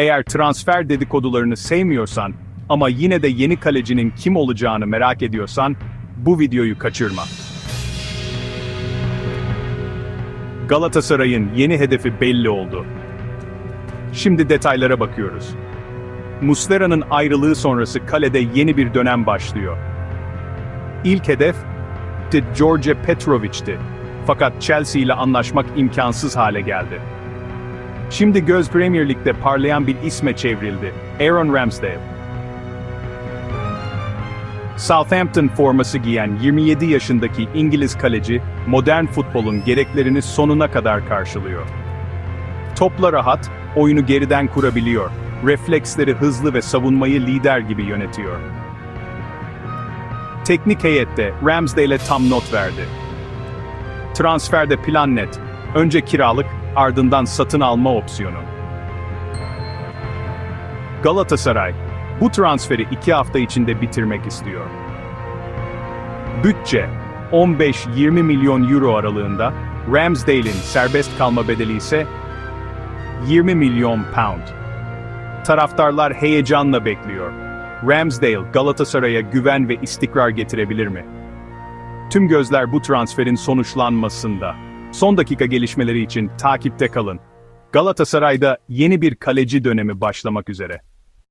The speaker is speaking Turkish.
Eğer transfer dedikodularını sevmiyorsan ama yine de yeni kalecinin kim olacağını merak ediyorsan bu videoyu kaçırma. Galatasaray'ın yeni hedefi belli oldu. Şimdi detaylara bakıyoruz. Muslera'nın ayrılığı sonrası kalede yeni bir dönem başlıyor. İlk hedef de George Petrovic'ti. Fakat Chelsea ile anlaşmak imkansız hale geldi. Şimdi göz Premier Lig'de parlayan bir isme çevrildi. Aaron Ramsdale. Southampton forması giyen 27 yaşındaki İngiliz kaleci, modern futbolun gereklerini sonuna kadar karşılıyor. Topla rahat, oyunu geriden kurabiliyor, refleksleri hızlı ve savunmayı lider gibi yönetiyor. Teknik heyette Ramsdale'e tam not verdi. Transferde plan net, önce kiralık, ardından satın alma opsiyonu. Galatasaray, bu transferi iki hafta içinde bitirmek istiyor. Bütçe, 15-20 milyon euro aralığında, Ramsdale'in serbest kalma bedeli ise 20 milyon pound. Taraftarlar heyecanla bekliyor. Ramsdale Galatasaray'a güven ve istikrar getirebilir mi? Tüm gözler bu transferin sonuçlanmasında. Son dakika gelişmeleri için takipte kalın. Galatasaray'da yeni bir kaleci dönemi başlamak üzere.